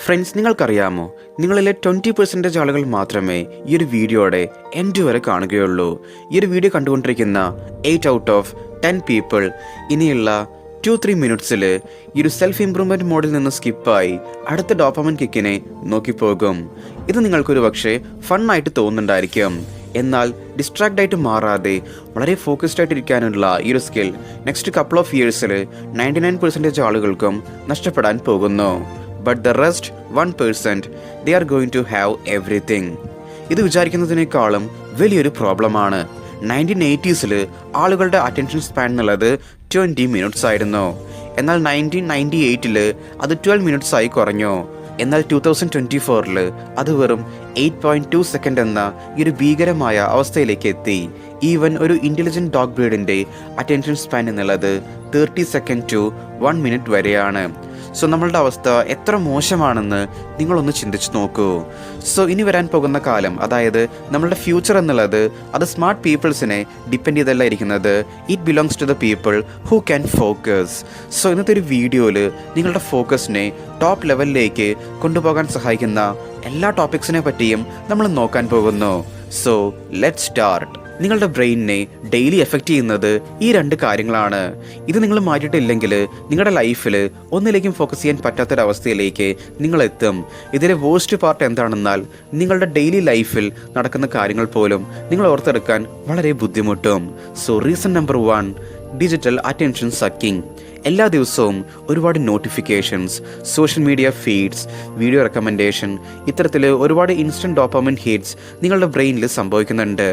Friends നിങ്ങൾക്കറിയാമോ? നിങ്ങളിലെ twenty percentage ആളുകൾ മാത്രമേ ഈ ഒരു വീഡിയോയുടെ എൻഡ് വരെ കാണുകയുള്ളൂ. ഈ ഒരു വീഡിയോ കണ്ടുകൊണ്ടിരിക്കുന്ന eight out of ten people ഇനിയുള്ള ടു ത്രീ മിനിറ്റ്സിൽ ഈ ഒരു സെൽഫ് ഇംപ്രൂവ്മെന്റ് മോഡിൽ നിന്ന് സ്കിപ്പായി അടുത്ത ഡോപ്പമൻ കിക്കിനെ നോക്കിപ്പോകും. ഇത് നിങ്ങൾക്കൊരു പക്ഷേ ഫണ്ണായിട്ട് തോന്നുന്നുണ്ടായിരിക്കും. എന്നാൽ ഡിസ്ട്രാക്ട് ആയിട്ട് മാറാതെ വളരെ ഫോക്കസ്ഡ് ആയിട്ട് ഇരിക്കാനുള്ള ഈ ഒരു സ്കിൽ നെക്സ്റ്റ് കപ്പിൾ ഓഫ് ഇയേഴ്സിൽ നയന്റി നയൻ പെർസെന്റേജ് ആളുകൾക്കും നഷ്ടപ്പെടാൻ പോകുന്നു. But the rest one percent they are going to have everything ഇത് വിചാരിക്കുന്നതിനേക്കാളും വലിയൊരു പ്രോബ്ലമാണ്. നയന്റീൻ എയ്റ്റീസിൽ ആളുകളുടെ അറ്റൻഷൻ സ്പാൻ എന്നുള്ളത് ട്വന്റി മിനിറ്റ്സ് ആയിരുന്നു. എന്നാൽ നയന്റീൻ നയന്റി എയ്റ്റിൽ അത് ട്വൽവ് മിനിറ്റ്സ് ആയി കുറഞ്ഞു. എന്നാൽ ടു തൗസൻഡ് ട്വന്റി ഫോറിൽ അത് വെറും എയ്റ്റ് പോയിന്റ് ടു സെക്കൻഡ് എന്ന ഈ ഒരു ഭീകരമായ അവസ്ഥയിലേക്ക് എത്തി. ഈവൻ ഒരു ഇന്റലിജന്റ് ഡോഗ് ബ്രീഡിന്റെ അറ്റൻഷൻ സ്പാൻ എന്നുള്ളത് thirty second to one minute വരെയാണ്. സോ നമ്മളുടെ അവസ്ഥ എത്ര മോശമാണെന്ന് നിങ്ങളൊന്ന് ചിന്തിച്ച് നോക്കൂ. സോ ഇനി വരാൻ പോകുന്ന കാലം അതായത് നമ്മളുടെ ഫ്യൂച്ചർ എന്നുള്ളത് അത് സ്മാർട്ട് പീപ്പിൾസിനെ ഡിപ്പെൻഡ് ചെയ്തല്ല ഇരിക്കുന്നത്. It belongs to the people who can focus so ഇന്നത്തെ ഒരു വീഡിയോയിൽ നിങ്ങളുടെ ഫോക്കസിനെ ടോപ്പ് ലെവലിലേക്ക് കൊണ്ടുപോകാൻ സഹായിക്കുന്ന എല്ലാ ടോപ്പിക്സിനെ പറ്റിയും നമ്മൾ നോക്കാൻ പോകുന്നു. സോ ലെറ്റ് സ്റ്റാർട്ട് നിങ്ങളുടെ ബ്രെയിനിനെ ഡെയിലി എഫക്റ്റ് ചെയ്യുന്നത് ഈ രണ്ട് കാര്യങ്ങളാണ്. ഇത് നിങ്ങൾ മാറ്റിയിട്ടില്ലെങ്കിൽ നിങ്ങളുടെ ലൈഫിൽ ഒന്നിലേക്കും ഫോക്കസ് ചെയ്യാൻ പറ്റാത്തൊരവസ്ഥയിലേക്ക് നിങ്ങൾ എത്തും. ഇതിലെ വേസ്റ്റ് പാർട്ട് എന്താണെന്നാൽ നിങ്ങളുടെ ഡെയിലി ലൈഫിൽ നടക്കുന്ന കാര്യങ്ങൾ പോലും നിങ്ങൾ ഓർത്തെടുക്കാൻ വളരെ ബുദ്ധിമുട്ടും. So reason number one digital attention sucking എല്ലാ ദിവസവും ഒരുപാട് notifications social media feeds video recommendation ഇത്തരത്തിൽ ഒരുപാട് ഇൻസ്റ്റന്റ് ഡോപ്പമൻ ഹീറ്റ്സ് നിങ്ങളുടെ ബ്രെയിനിൽ സംഭവിക്കുന്നുണ്ട്.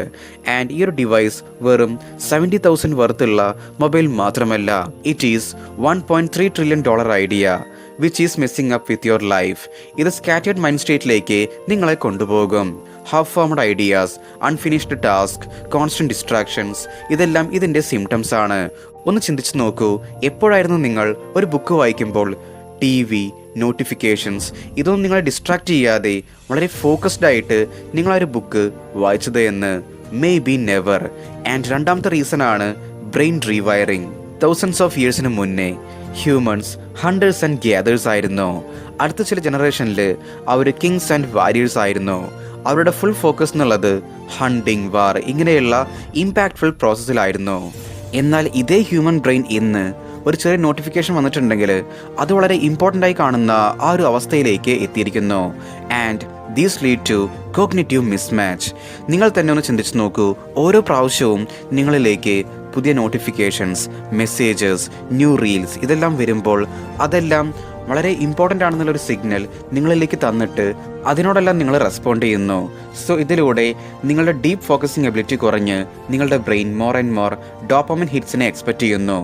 ആൻഡ് ഈ ഒരു ഡിവൈസ് വെറും സെവന്റി തൗസൻഡ് വർത്തുള്ള മൊബൈൽ മാത്രമല്ല it is one point three trillion dollar idea which is missing up with your life ഇത് സ്കാറ്റേഡ് മൈൻഡ് സ്റ്റേറ്റിലേക്ക് നിങ്ങളെ കൊണ്ടുപോകും. Half formed ideas unfinished task constant distractions ഇതെല്ലാം ഇതിന്റെ സിംറ്റംസ് ആണ്. ഒന്ന് ചിന്തിച്ചു നോക്കൂ. എപ്പോഴായിരുന്നു നിങ്ങൾ ഒരു ബുക്ക് വായിക്കുമ്പോൾ? ടി വി നോട്ടിഫിക്കേഷൻസ് ഇതൊന്നും നിങ്ങളെ ഡിസ്ട്രാക്ട് ചെയ്യാതെ വളരെ ഫോക്കസ്ഡ് ആയിട്ട് നിങ്ങൾ ഒരു ബുക്ക് വായിച്ചത് എന്ന്. മേ ബി നെവർ ആൻഡ് രണ്ടാമത്തെ റീസൺ ആണ് ബ്രെയിൻ റീവയറിംഗ് തൗസൻഡ്സ് ഓഫ് ഇയേഴ്സിന് മുന്നേ ഹ്യൂമൻസ് ഹണ്ടേഴ്സ് ആൻഡ് ഗ്യാദേഴ്സ് ആയിരുന്നു. അടുത്ത ചില ജനറേഷനിൽ അവർ കിങ്സ് ആൻഡ് വാരിയേഴ്സ് ആയിരുന്നു. അവരുടെ ഫുൾ ഫോക്കസ് എന്നുള്ളത് ഹണ്ടിങ് വാർ ഇങ്ങനെയുള്ള ഇമ്പാക്ട്ഫുൾ പ്രോസസ്സിലായിരുന്നു എന്നാൽ ഇതേ ഹ്യൂമൻ ബ്രെയിൻ ഇന്ന് ഒരു ചെറിയ നോട്ടിഫിക്കേഷൻ വന്നിട്ടുണ്ടെങ്കിൽ അത് വളരെ ഇമ്പോർട്ടന്റ് ആയി കാണുന്ന ആ ഒരു അവസ്ഥയിലേക്ക് എത്തിയിരിക്കുന്നു. And these lead to cognitive mismatch നിങ്ങൾ തന്നെ ഒന്ന് ചിന്തിച്ച് നോക്കൂ. ഓരോ പ്രാവശ്യവും നിങ്ങളിലേക്ക് പുതിയ നോട്ടിഫിക്കേഷൻസ് മെസ്സേജസ് ന്യൂ റീൽസ് ഇതെല്ലാം വരുമ്പോൾ അതെല്ലാം വളരെ ഇമ്പോർട്ടന്റ് ആണെന്നുള്ളൊരു സിഗ്നൽ നിങ്ങളിലേക്ക് തന്നിട്ട് അതിനോടെല്ലാം നിങ്ങൾ റെസ്പോണ്ട് ചെയ്യുന്നു. സോ ഇതിലൂടെ നിങ്ങളുടെ ഡീപ്പ് ഫോക്കസിംഗ് എബിലിറ്റി കുറഞ്ഞ് നിങ്ങളുടെ brain more and more dopamine ഹിറ്റ്സിനെ expect ചെയ്യുന്നു.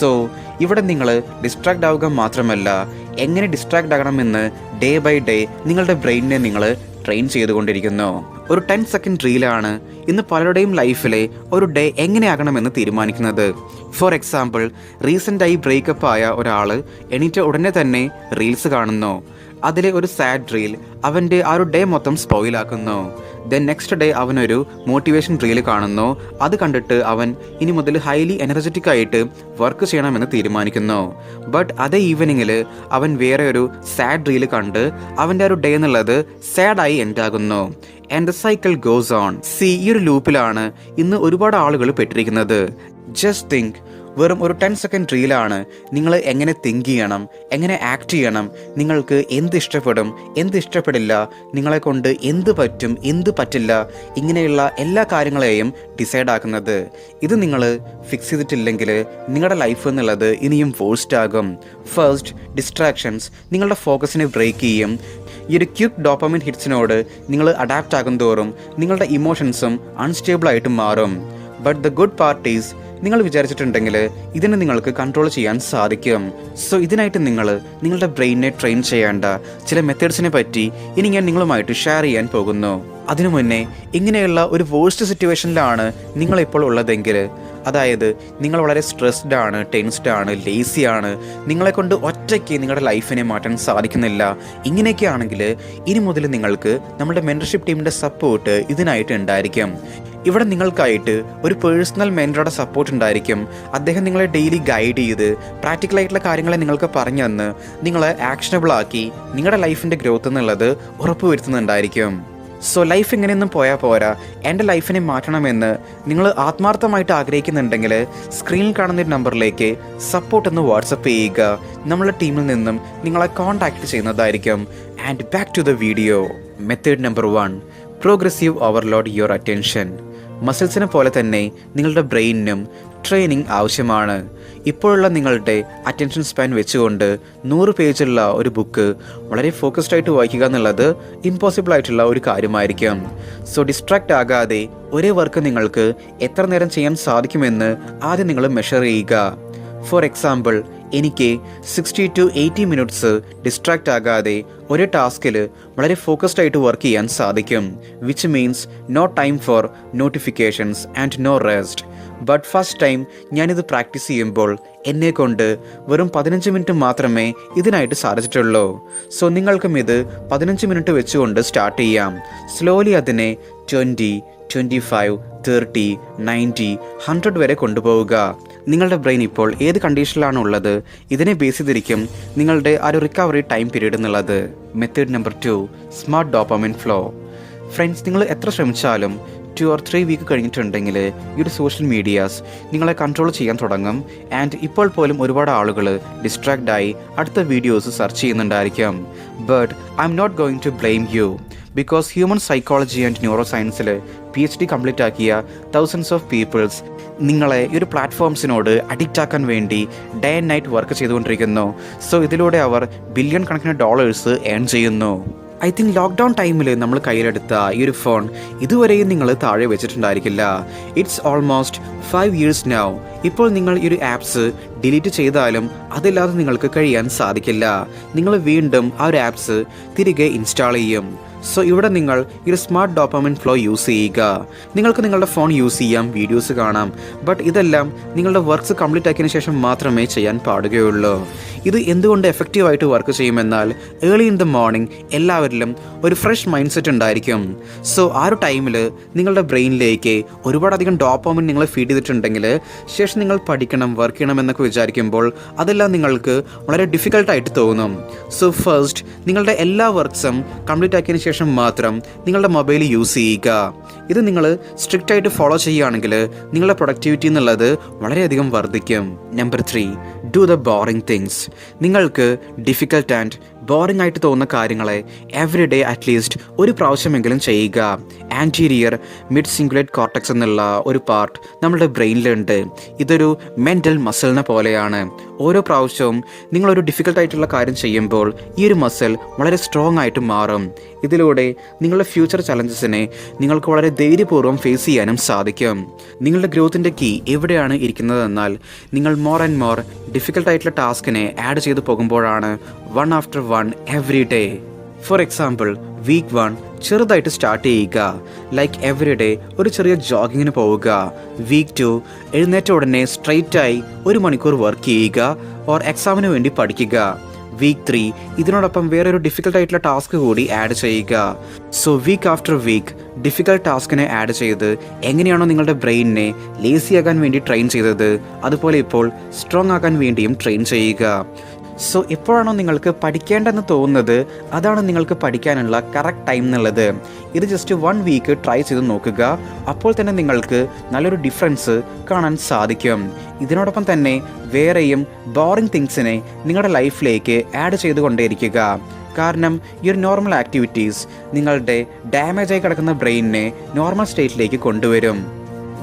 സോ ഇവിടെ നിങ്ങൾ ഡിസ്ട്രാക്ട് ആവുക മാത്രമല്ല എങ്ങനെ ഡിസ്ട്രാക്ട് ആകണമെന്ന് ഡേ ബൈ ഡേ നിങ്ങളുടെ ബ്രെയിനിനെ നിങ്ങൾ ട്രെയിൻ ചെയ്തുകൊണ്ടിരിക്കുന്നു. ഒരു ടെൻ സെക്കൻഡ് റീലാണ് ഇന്ന് പലരുടെയും ലൈഫിലെ ഒരു ഡേ എങ്ങനെയാകണമെന്ന് തീരുമാനിക്കുന്നത്. ഫോർ എക്സാമ്പിൾ റീസെന്റായി ബ്രേക്കപ്പ് ആയ ഒരാൾ എണീറ്റ ഉടനെ തന്നെ റീൽസ് കാണുന്നു. അതിലെ ഒരു സാഡ് റീൽ അവന്റെ ആ ഒരു ഡേ മൊത്തം സ്പോയിലാക്കുന്നു ദെൻ നെക്സ്റ്റ് ഡേ അവനൊരു മോട്ടിവേഷൻ റീൽ കാണുന്നു. അത് കണ്ടിട്ട് അവൻ ഇനി മുതൽ ഹൈലി എനർജറ്റിക് ആയിട്ട് വർക്ക് ചെയ്യണമെന്ന് തീരുമാനിക്കുന്നു. ബട്ട് അതേ ഈവനിങ്ങിൽ അവൻ വേറെ ഒരു സാഡ് റീൽ കണ്ട് അവന്റെ ഒരു ഡേ എന്നുള്ളത് സാഡായി എൻഡ് ആകുന്നു. And the cycle goes on C ഈ ഒരു ലൂപ്പിലാണ് ഇന്ന് ഒരുപാട് ആളുകൾ പെട്ടിരിക്കുന്നത്. ജസ്റ്റ് തിങ്ക് വെറും ഒരു ടെൻ സെക്കൻഡ് റീലാണ് നിങ്ങൾ എങ്ങനെ തിങ്ക് ചെയ്യണം എങ്ങനെ ആക്ട് ചെയ്യണം നിങ്ങൾക്ക് എന്ത് ഇഷ്ടപ്പെടും എന്ത് ഇഷ്ടപ്പെടില്ല നിങ്ങളെ കൊണ്ട് എന്ത് പറ്റും എന്ത് പറ്റില്ല ഇങ്ങനെയുള്ള എല്ലാ കാര്യങ്ങളെയും ഡിസൈഡ് ആക്കുന്നത്. ഇത് നിങ്ങൾ ഫിക്സ് ചെയ്തിട്ടില്ലെങ്കിൽ നിങ്ങളുടെ ലൈഫ് എന്നുള്ളത് ഇനിയും ഫോഴ്സ്ഡ് ആകും. ഫസ്റ്റ് ഡിസ്ട്രാക്ഷൻസ് നിങ്ങളുടെ ഫോക്കസിനെ ബ്രേക്ക് ചെയ്യും. ഈ ഒരു ക്യുക്ക് ഡോപ്പമിൻ ഹിറ്റ്സിനോട് നിങ്ങൾ അഡാപ്റ്റ് ആകും തോറും നിങ്ങളുടെ ഇമോഷൻസും അൺസ്റ്റേബിൾ ആയിട്ട് മാറും. ബട്ട് ദ ഗുഡ് പാർട്ടീസ് നിങ്ങൾ വിചാരിച്ചിട്ടുണ്ടെങ്കിൽ ഇതിനെ നിങ്ങൾക്ക് കൺട്രോൾ ചെയ്യാൻ സാധിക്കും. സോ ഇതിനായിട്ട് നിങ്ങൾ നിങ്ങളുടെ ബ്രെയിനെ ട്രെയിൻ ചെയ്യേണ്ട ചില മെത്തേഡ്സിനെ പറ്റി ഇനി ഞാൻ നിങ്ങളുമായിട്ട് ഷെയർ ചെയ്യാൻ പോകുന്നു. അതിനു മുന്നേ ഇങ്ങനെയുള്ള ഒരു വേഴ്സ്റ്റ് സിറ്റുവേഷനിലാണ് നിങ്ങളിപ്പോൾ ഉള്ളതെങ്കിൽ അതായത് നിങ്ങൾ വളരെ സ്ട്രെസ്ഡ് ആണ് ടെൻസ്ഡ് ആണ് ലേസി ആണ്. നിങ്ങളെ കൊണ്ട് ഒറ്റയ്ക്ക് നിങ്ങളുടെ ലൈഫിനെ മാറ്റാൻ സാധിക്കുന്നില്ല. ഇങ്ങനെയൊക്കെ ആണെങ്കിൽ ഇനി മുതൽ നിങ്ങൾക്ക് നമ്മുടെ മെന്റർഷിപ്പ് ടീമിന്റെ സപ്പോർട്ട് ഇതിനായിട്ട് ഉണ്ടായിരിക്കും. ഇവിടെ നിങ്ങൾക്കായിട്ട് ഒരു പേഴ്സണൽ മെന്ററുടെ സപ്പോർട്ട് ഉണ്ടായിരിക്കും. അദ്ദേഹം നിങ്ങളെ ഡെയിലി ഗൈഡ് ചെയ്ത് പ്രാക്ടിക്കൽ ആയിട്ടുള്ള കാര്യങ്ങളെ നിങ്ങൾക്ക് പറഞ്ഞു തന്ന് നിങ്ങളെ ആക്ഷനബിൾ ആക്കി നിങ്ങളുടെ ലൈഫിന്റെ ഗ്രോത്ത് എന്നുള്ളത് ഉറപ്പുവരുത്തുന്നുണ്ടായിരിക്കും സോ ലൈഫ് ഇങ്ങനെയൊന്നും പോയാൽ പോരാ എന്റെ ലൈഫിനെ മാറ്റണമെന്ന് നിങ്ങൾ ആത്മാർത്ഥമായിട്ട് ആഗ്രഹിക്കുന്നുണ്ടെങ്കിൽ സ്ക്രീനിൽ കാണുന്ന ഒരു നമ്പറിലേക്ക് സപ്പോർട്ട് എന്ന് വാട്സപ്പ് ചെയ്യുക. നമ്മളെ ടീമിൽ നിന്നും നിങ്ങളെ കോൺടാക്ട് ചെയ്യുന്നതായിരിക്കും. And back to the video method number one progressive overload your attention മസിൽസിനെ പോലെ തന്നെ നിങ്ങളുടെ ബ്രെയിനിനും ട്രെയിനിങ് ആവശ്യമാണ്. ഇപ്പോഴുള്ള നിങ്ങളുടെ അറ്റൻഷൻ സ്പാൻ വെച്ചുകൊണ്ട് നൂറ് പേജുള്ള ഒരു ബുക്ക് വളരെ ഫോക്കസ്ഡ് ആയിട്ട് വായിക്കുക എന്നുള്ളത് ഇമ്പോസിബിൾ ആയിട്ടുള്ള ഒരു കാര്യമായിരിക്കും. സോ ഡിസ്ട്രാക്റ്റ് ആകാതെ ഒരേ വർക്ക് നിങ്ങൾക്ക് എത്ര നേരം ചെയ്യാൻ സാധിക്കുമെന്ന് ആദ്യം നിങ്ങൾ മെഷർ ചെയ്യുക. ഫോർ എക്സാമ്പിൾ എനിക്ക് sixty to eighty minutes distract ആകാതെ ഒരേ ടാസ്കിൽ വളരെ ഫോക്കസ്ഡ് ആയിട്ട് വർക്ക് ചെയ്യാൻ സാധിക്കും which means no time for notifications and no rest but first time ഞാനിത് പ്രാക്ടീസ് ചെയ്യുമ്പോൾ എന്നെ കൊണ്ട് വെറും പതിനഞ്ച് മിനിറ്റ് മാത്രമേ ഇതിനായിട്ട് സാധിച്ചിട്ടുള്ളൂ. സോ നിങ്ങൾക്കും ഇത് പതിനഞ്ച് മിനിറ്റ് വെച്ചുകൊണ്ട് സ്റ്റാർട്ട് ചെയ്യാം. സ്ലോലി അതിനെ twenty twenty five thirty ninety hundred വരെ കൊണ്ടുപോവുക. നിങ്ങളുടെ ബ്രെയിൻ ഇപ്പോൾ ഏത് കണ്ടീഷനിലാണ് ഉള്ളത്? ഇതിനെ ബേസ് ചെയ്തിരിക്കും നിങ്ങളുടെ ആ ഒരു റിക്കവറി ടൈം പീരീഡ് എന്നുള്ളത്. Method number two smart dopamine flow friends നിങ്ങൾ എത്ര ശ്രമിച്ചാലും ടു ഓർ ത്രീ വീക്ക് കഴിഞ്ഞിട്ടുണ്ടെങ്കിൽ ഈ ഒരു സോഷ്യൽ മീഡിയാസ് നിങ്ങളെ കൺട്രോൾ ചെയ്യാൻ തുടങ്ങും. ആൻഡ് ഇപ്പോൾ പോലും ഒരുപാട് ആളുകൾ ഡിസ്ട്രാക്റ്റ് ആയി അടുത്ത videos search ചെയ്യുന്നുണ്ടായിരിക്കും. But I'm not going to blame you because human psychology and neuro സയൻസിൽ പി എച്ച് ഡി കംപ്ലീറ്റ് ആക്കിയ തൗസൻഡ്സ് ഓഫ് പീപ്പിൾസ് നിങ്ങളെ ഈ ഒരു പ്ലാറ്റ്ഫോംസിനോട് അഡിക്റ്റ് ആക്കാൻ വേണ്ടി ഡേ ആൻഡ് നൈറ്റ് വർക്ക് ചെയ്തുകൊണ്ടിരിക്കുന്നു. സോ ഇതിലൂടെ അവർ ബില്യൺ കണക്കിന് ഡോളേഴ്സ് ഏൺ ചെയ്യുന്നു. ഐ തിങ്ക് ലോക്ക്ഡൗൺ ടൈമിൽ നമ്മൾ കയ്യിലെടുത്ത ഈ ഒരു ഫോൺ ഇതുവരെയും നിങ്ങൾ താഴെ വെച്ചിട്ടുണ്ടായിരിക്കില്ല. It's almost five years now ഇപ്പോൾ നിങ്ങൾ ഈ ഒരു ആപ്സ് ഡിലീറ്റ് ചെയ്താലും അതില്ലാതെ നിങ്ങൾക്ക് കഴിയാൻ സാധിക്കില്ല. നിങ്ങൾ വീണ്ടും ആ ഒരു ആപ്സ് തിരികെ ഇൻസ്റ്റാൾ ചെയ്യും. സോ ഇവിടെ നിങ്ങൾ ഒരു സ്മാർട്ട് ഡോപ്പമിൻ ഫ്ലോ യൂസ് ചെയ്യുക. നിങ്ങൾക്ക് നിങ്ങളുടെ ഫോൺ യൂസ് ചെയ്യാം വീഡിയോസ് കാണാം. ബട്ട് ഇതെല്ലാം നിങ്ങളുടെ വർക്ക്സ് കംപ്ലീറ്റ് ആക്കിയതിന് ശേഷം മാത്രമേ ചെയ്യാൻ പാടുകയുള്ളൂ. ഇത് എന്തുകൊണ്ട് എഫക്റ്റീവ് ആയിട്ട് വർക്ക് ചെയ്യുമെന്നാൽ ഏർലി ഇൻ ദ മോർണിംഗ് എല്ലാവരിലും ഒരു ഫ്രഷ് മൈൻഡ് സെറ്റ് ഉണ്ടായിരിക്കും. സോ ആ ഒരു ടൈമിൽ നിങ്ങളുടെ ബ്രെയിനിലേക്ക് ഒരുപാടധികം ഡോപ്പോമിൻ നിങ്ങൾ ഫീഡ് ചെയ്തിട്ടുണ്ടെങ്കിൽ ശേഷം നിങ്ങൾ പഠിക്കണം വർക്ക് ചെയ്യണം എന്നൊക്കെ വിചാരിക്കുമ്പോൾ അതെല്ലാം നിങ്ങൾക്ക് വളരെ ഡിഫിക്കൽട്ടായിട്ട് തോന്നും. സോ ഫസ്റ്റ് നിങ്ങളുടെ എല്ലാ വർക്ക്സും കംപ്ലീറ്റ് ആക്കിയതിന് ശേഷം മാത്രം നിങ്ങളുടെ മൊബൈൽ യൂസ് ചെയ്യുക. ഇത് നിങ്ങൾ സ്ട്രിക്റ്റ് ആയിട്ട് ഫോളോ ചെയ്യുകയാണെങ്കിൽ നിങ്ങളുടെ പ്രൊഡക്ടിവിറ്റി എന്നുള്ളത് വളരെയധികം വർദ്ധിക്കും. Number three do the boring things നിങ്ങൾക്ക് ഡിഫിക്കൽട്ട് ആൻഡ് ബോറിംഗ് ആയിട്ട് തോന്നുന്ന കാര്യങ്ങളെ എവറി ഡേ അറ്റ്ലീസ്റ്റ് ഒരു പ്രാവശ്യമെങ്കിലും ചെയ്യുക. ആന്റീരിയർ മിഡ് സിംഗുലേറ്റ് കോർട്ടക്സ് എന്നുള്ള ഒരു പാർട്ട് നമ്മുടെ ബ്രെയിനിലുണ്ട് ഇതൊരു മെന്റൽ മസിലിനെ പോലെയാണ്. ഓരോ പ്രാവശ്യവും നിങ്ങളൊരു ഡിഫിക്കൽട്ട് ആയിട്ടുള്ള കാര്യം ചെയ്യുമ്പോൾ ഈ ഒരു മസിൽ വളരെ സ്ട്രോങ് ആയിട്ട് മാറും. ഇതിലൂടെ നിങ്ങളുടെ ഫ്യൂച്ചർ ചലഞ്ചസിനെ നിങ്ങൾക്ക് വളരെ ധൈര്യപൂർവം ഫേസ് ചെയ്യാനും സാധിക്കും. നിങ്ങളുടെ ഗ്രോത്തിന്റെ കീ എവിടെയാണ് ഇരിക്കുന്നതെന്നാൽ നിങ്ങൾ മോർ ആൻഡ് മോർ ഡിഫിക്കൽട്ട് ആയിട്ടുള്ള ടാസ്കിനെ ആഡ് ചെയ്തു പോകുമ്പോഴാണ് one after one every day for example week one ചെറുതായിട്ട് സ്റ്റാർട്ട് ചെയ്യുക. ലൈക്ക് എവറി ഡേ ഒരു ചെറിയ ജോഗിങ്ങിന് പോവുക. വീക്ക് ടു എഴുന്നേറ്റ ഉടനെ സ്ട്രെയിറ്റായി ഒരു മണിക്കൂർ വർക്ക് ചെയ്യുക ഓർ എക്സാമിന് വേണ്ടി പഠിക്കുക. വീക്ക് ത്രീ ഇതിനോടൊപ്പം വേറൊരു ഡിഫിക്കൽട്ട് ആയിട്ടുള്ള ടാസ്ക് കൂടി ആഡ് ചെയ്യുക. So week after week difficult ടാസ്കിനെ add ചെയ്ത് എങ്ങനെയാണോ നിങ്ങളുടെ ബ്രെയിനിനെ ലേസിയാകാൻ വേണ്ടി ട്രെയിൻ ചെയ്തത് അതുപോലെ ഇപ്പോൾ സ്ട്രോങ് ആകാൻ വേണ്ടിയും ട്രെയിൻ ചെയ്യുക. സോ എപ്പോഴാണോ നിങ്ങൾക്ക് പഠിക്കേണ്ടെന്ന് തോന്നുന്നത്? അതാണ് നിങ്ങൾക്ക് പഠിക്കാനുള്ള കറക്റ്റ് ടൈം എന്നുള്ളത്. ഇത് ജസ്റ്റ് വൺ വീക്ക് ട്രൈ ചെയ്ത് നോക്കുക. അപ്പോൾ തന്നെ നിങ്ങൾക്ക് നല്ലൊരു ഡിഫറൻസ് കാണാൻ സാധിക്കും. ഇതിനോടൊപ്പം തന്നെ വേറെയും ബോറിംഗ് തിങ്സിനെ നിങ്ങളുടെ ലൈഫിലേക്ക് ആഡ് ചെയ്തുകൊണ്ടേയിരിക്കുക. കാരണം ഈ ഒരു നോർമൽ ആക്ടിവിറ്റീസ് നിങ്ങളുടെ ഡാമേജായി കിടക്കുന്ന ബ്രെയിനിനെ നോർമൽ സ്റ്റേറ്റിലേക്ക് കൊണ്ടുവരും.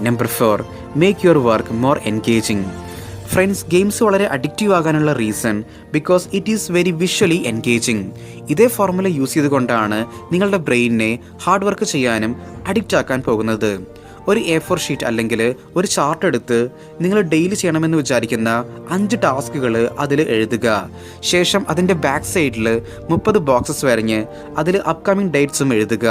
Number four make your work more engaging friends games വളരെ അഡിക്റ്റീവ് ആകാനുള്ള reason because it is very visually engaging ഇതേ ഫോർമുല യൂസ് ചെയ്തുകൊണ്ടാണ് നിങ്ങളുടെ ബ്രെയിനിനെ ഹാർഡ് വർക്ക് ചെയ്യാനും അഡിക്റ്റ് ആക്കാൻ പോകുന്നത്. ഒരു എ ഫോർ ഷീറ്റ് അല്ലെങ്കിൽ ഒരു ചാർട്ട് എടുത്ത് നിങ്ങൾ ഡെയിലി ചെയ്യണമെന്ന് വിചാരിക്കുന്ന അഞ്ച് ടാസ്കുകൾ അതിൽ എഴുതുക. ശേഷം അതിന്റെ ബാക്ക് സൈഡിൽ മുപ്പത് ബോക്സസ് വരഞ്ഞ് അതിൽ അപ്കമിങ് ഡേറ്റ്സും എഴുതുക.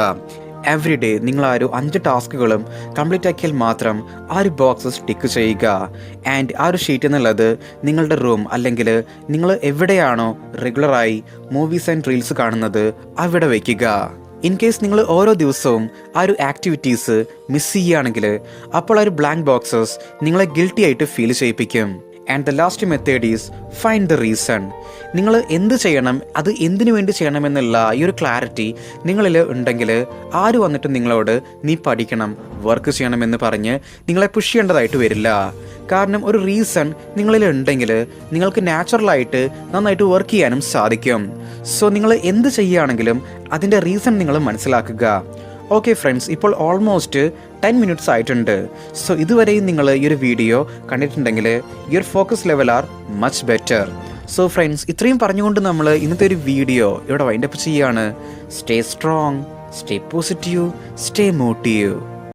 എവറി ഡേ നിങ്ങൾ ആ ഒരു അഞ്ച് ടാസ്കുകളും കംപ്ലീറ്റ് ആക്കിയാൽ മാത്രം ആ ഒരു ബോക്സസ് ടിക്ക് ചെയ്യുക. ആൻഡ് ആ ഒരു ഷീറ്റ് എന്നുള്ളത് നിങ്ങളുടെ റൂം അല്ലെങ്കിൽ നിങ്ങൾ എവിടെയാണോ റെഗുലറായി മൂവീസ് ആൻഡ് റീൽസ് കാണുന്നത് അവിടെ വയ്ക്കുക ഇൻ കേസ് നിങ്ങൾ ഓരോ ദിവസവും ആ ഒരു ആക്ടിവിറ്റീസ് മിസ് ചെയ്യുകയാണെങ്കിൽ അപ്പോൾ ആ ഒരു ബ്ലാങ്ക് ബോക്സസ് നിങ്ങളെ ഗിൽട്ടി ആയിട്ട് ഫീൽ ചെയ്യിപ്പിക്കും. And the last method is find the reason നിങ്ങൾ എന്ത് ചെയ്യണം അത് എന്തിനു വേണ്ടി ചെയ്യണമെന്നുള്ള ഈ ഒരു ക്ലാരിറ്റി നിങ്ങളിൽ ഉണ്ടെങ്കിൽ ആര് വന്നിട്ട് നിങ്ങളോട് നീ പഠിക്കണം വർക്ക് ചെയ്യണമെന്ന് പറഞ്ഞ് നിങ്ങളെ പുഷ് ചെയ്യേണ്ടതായിട്ട് വരില്ല. കാരണം ഒരു റീസൺ നിങ്ങളിൽ ഉണ്ടെങ്കിൽ നിങ്ങൾക്ക് നാച്ചുറലായിട്ട് നന്നായിട്ട് വർക്ക് ചെയ്യാനും സാധിക്കും. സോ നിങ്ങൾ എന്ത് ചെയ്യുകയാണെങ്കിലും അതിന്റെ റീസൺ നിങ്ങൾ മനസ്സിലാക്കുക. ഓക്കെ ഫ്രണ്ട്സ് ഇപ്പോൾ ഓൾമോസ്റ്റ് ടെൻ മിനിറ്റ്സ് ആയിട്ടുണ്ട്. സോ ഇതുവരെയും നിങ്ങൾ ഈ ഒരു വീഡിയോ കണ്ടിട്ടുണ്ടെങ്കിൽ your focus level are much better so friends ഇത്രയും പറഞ്ഞുകൊണ്ട് നമ്മൾ ഇന്നത്തെ ഒരു വീഡിയോ ഇവിടെ വൈൻഡപ്പ് ചെയ്യുകയാണ്. Stay strong stay positive stay motive